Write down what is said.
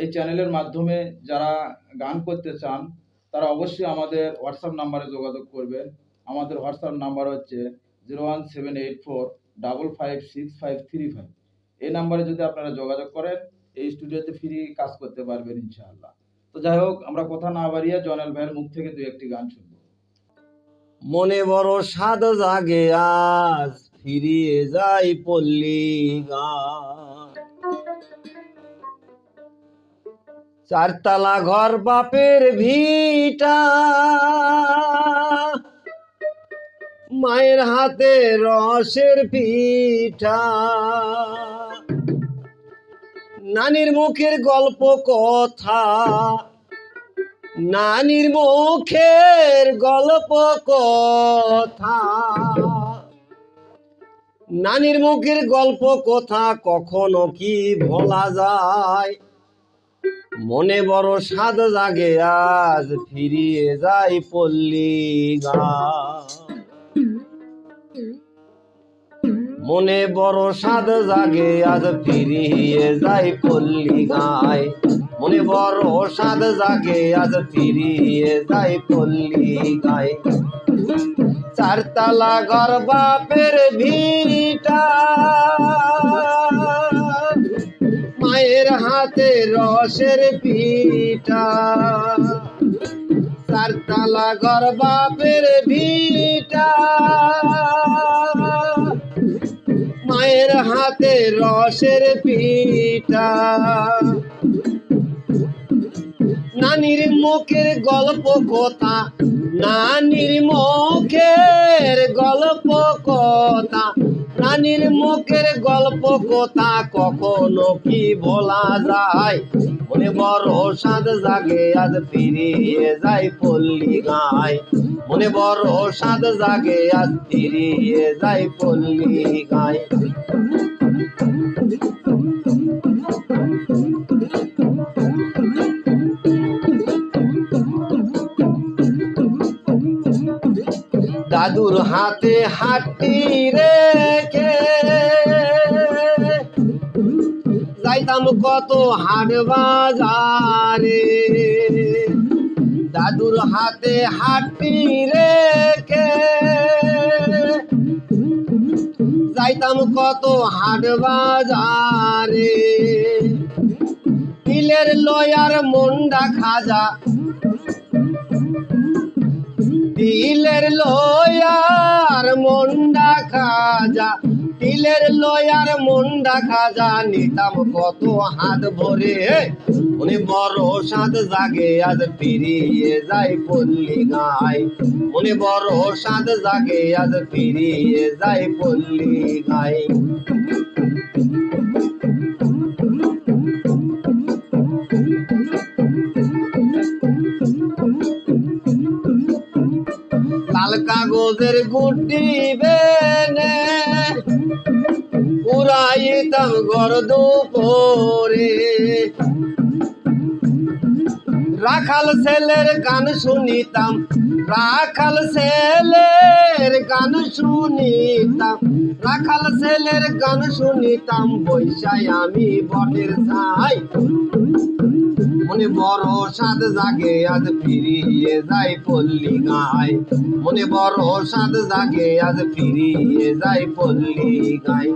এই চ্যানেলের মাধ্যমে যারা গান করতে চান, তারা অবশ্যই আমাদের হোয়াটসঅ্যাপ নাম্বারে যোগাযোগ করবেন। আমাদের হোয়াটসঅ্যাপ নাম্বার হচ্ছে zero one seven eight four double five six five three five এই নাম্বারে যদি আপনারা যোগাযোগ করেন, এই স্টুডিওতে ফ্রি কাজ করতে পারবেন ইনশাআল্লাহ। তো যাই হোক, আমরা কথা না বাড়িয়ে জনেল ভাইয়ের মুখ থেকে দু একটি গান শুনব। মনে বড় স্বাদ জাগে আজ, ফিরিয়ে যাই পল্লী গান। চারতলা ঘর বাপের ভিটা। মায়ের হাতে রসের পিঠা। নানির মুখের গল্প কথা। নানির মুখের গল্প কথা। নানির মুখের গল্প কথা কখনো কি ভোলা যায়? মনে বড় স্বাদ জাগে, আজ ফিরিয়ে যাই পল্লী মনে বড় স্বাদ জাগে, আজ ফিরিয়ে যাই পল্লী গায়। মনে বড় স্বাদ জাগে, আজ ফিরিয়ে যাই পল্লী গায়। চারতলা ঘর বাপের ভিটা মায়ের হাতে রসের পিঠা। চারতলা ঘর বাপের ভিটা। মায়ের হাতে রসের পিঠা। নানির মুখের গল্প কথা, নানির মুখের গল্প কথা। নানির মুখের গল্প কথা কখনো কি বলা যায়? মনে বড় সাদ জাগে, আজ ফিরিয়ে যাই পল্লী গায়। মনে বড় সাদ জাগে, আজ ফিরিয়ে যাই পল্লী গায়। দাদুর হাতে হাঁটি রেখে। যাইতাম কত হাট বাজারে। দাদুর হাতে হাঁটি রেখে। যাইতাম কত হাট বাজারে। তিলের লয়ার মন্ডা খাজা তিলের লয়ার মন্ডা খাজা তিলের লয়ার মন্ডা খাজা, নিতাম কত হাত ভরে। উনি বড় সাত জাগে, আজ ফিরিয়ে যাই পল্লী গায়। উনি বড় সাত জাগে, আজ ফিরিয়ে যাই পল্লী গায়। লাল কাগজের গুটি বেনে উড়াইতাম ঘর দুপুরে। রাখাল ছেলের গান শুনিতাম, রাখাল ছেলের গান শুনিতাম, রাখাল ছেলের গান শুনিতাম, বৈশাই আমি বটের ছাই। মনে বড় সাদ জাগে, আজ ফিরিয়ে যাই পল্লী গায়। মনে বড় সাদ জাগে, আজ ফিরিয়ে যাই পল্লী গায়।